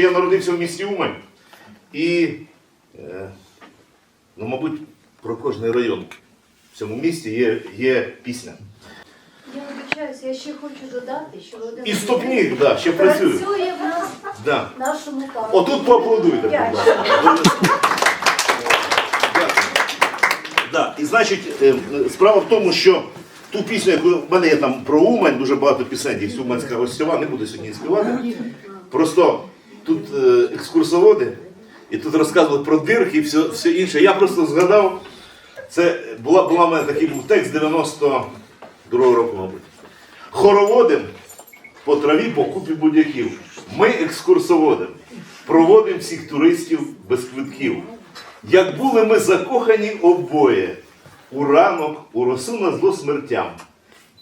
Я народився в місті Умань і, е, ну, мабуть, про кожний район в цьому місті є, є пісня. Я вибачаюся, я ще хочу додати, що Володимир І стопник, да, ще працює. працює в нас Да. в нашому парку. Отут поаплодуйте, будь ласка. І значить, е, справа в тому, що ту пісню, яку в мене є там про Умань, дуже багато пісень, є Уманська гостьова, не буду сьогодні співати. Просто тут е, екскурсоводи, і тут розказували про дирки і все, все інше. Я просто згадав, це була, була в мене такий був текст 92-го року, мабуть. Хороводим по траві по купі будь-яків. Ми екскурсоводим, проводимо всіх туристів без квитків. Як були ми закохані обоє, у ранок, у росу на зло смертям.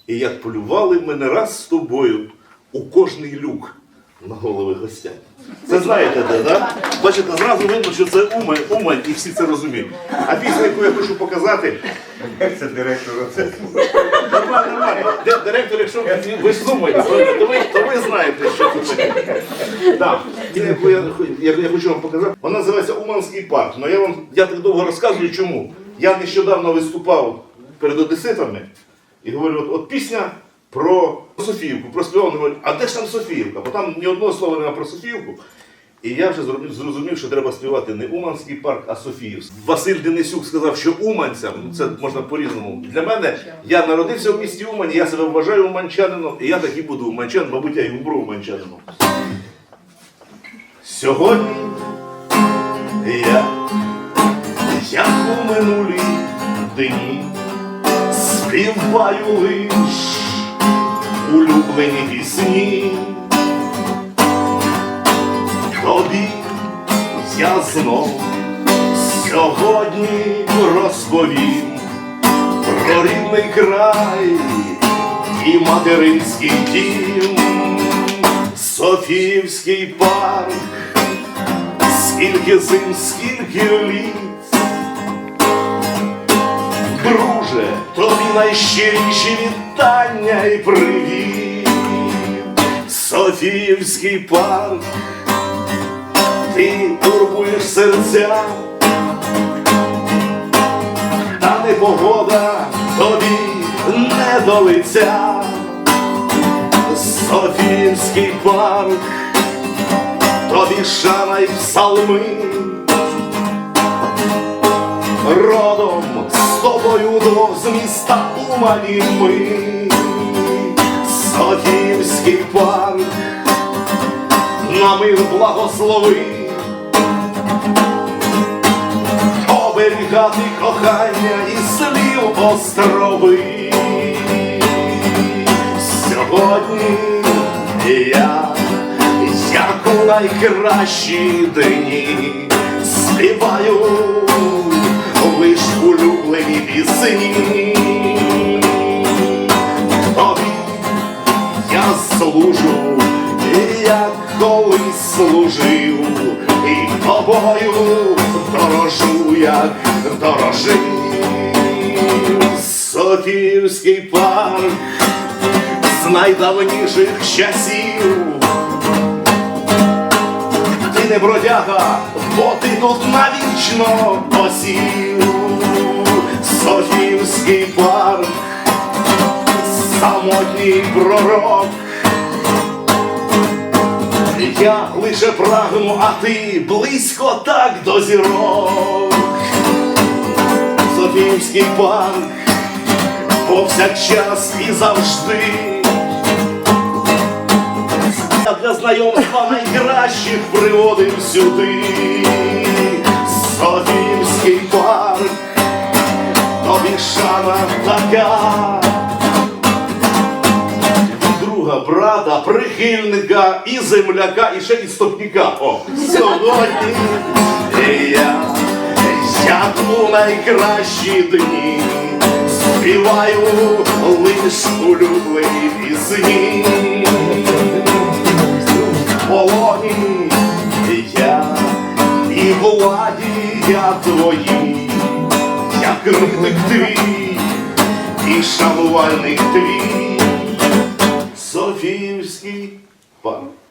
І як полювали ми не раз з тобою у кожний люк на голови гостям. Це знаєте, де, да? Бачите, зразу видно, що це Умань, Умань, і всі це розуміють. А пісня, яку я хочу показати, Це директор. Нормально, нормально. Де- Директор, якщо ви ж думаєте, то ви, то ви знаєте, що це. Так. Це, яку я, я, я хочу вам показати. Вона називається Уманський парк. Ну я вам я так довго розказую, чому. Я нещодавно виступав перед одеситами і говорю, от, от пісня про Софіївку, про співав, а де ж там Софіївка? Бо там ні одного слова немає про Софіївку. І я вже зрозумів, що треба співати не Уманський парк, а Софіївський. Василь Денисюк сказав, що Уманцям, ну, це можна по-різному. Для мене я народився в місті Умані, я себе вважаю уманчанином, і я так і буду уманчанином, мабуть, я і умру уманчанином. Сьогодні я, як у минулі дні, співаю лиш улюблені пісні. Тобі я знов сьогодні розповім про рідний край і материнський дім, Софіївський парк, скільки зим, скільки літ. Друже, тобі найщиріші вітання і привіт, Софіївський парк ти турбуєш серця, та непогода тобі не до лиця. Софіївський парк, тобі шана й псалми, родом з тобою до з міста Умані ми. Софіївський парк, намир благослови, оберігати кохання і слів острови. Сьогодні я, як у найкращі дні, співаю лиш улюблені пісні. Тобою дорожу, як дорожив. Софіївський парк з найдавніших часів. Ти не бродяга, бо ти тут навічно посів. Софіївський парк самотній пророк. Я лише прагну, а ти близько так до зірок. Софіївський парк повсякчас і завжди. Я для знайомства найкращих приводив сюди. Софіївський парк, тобі шана така брата, прихильника і земляка, і ще і стопника. О, сьогодні я, як найкращі дні, співаю лиш улюблені пісні. Полоні я і владі я твої, як критик твій і шанувальник твій. Софіївський парк. Дякую.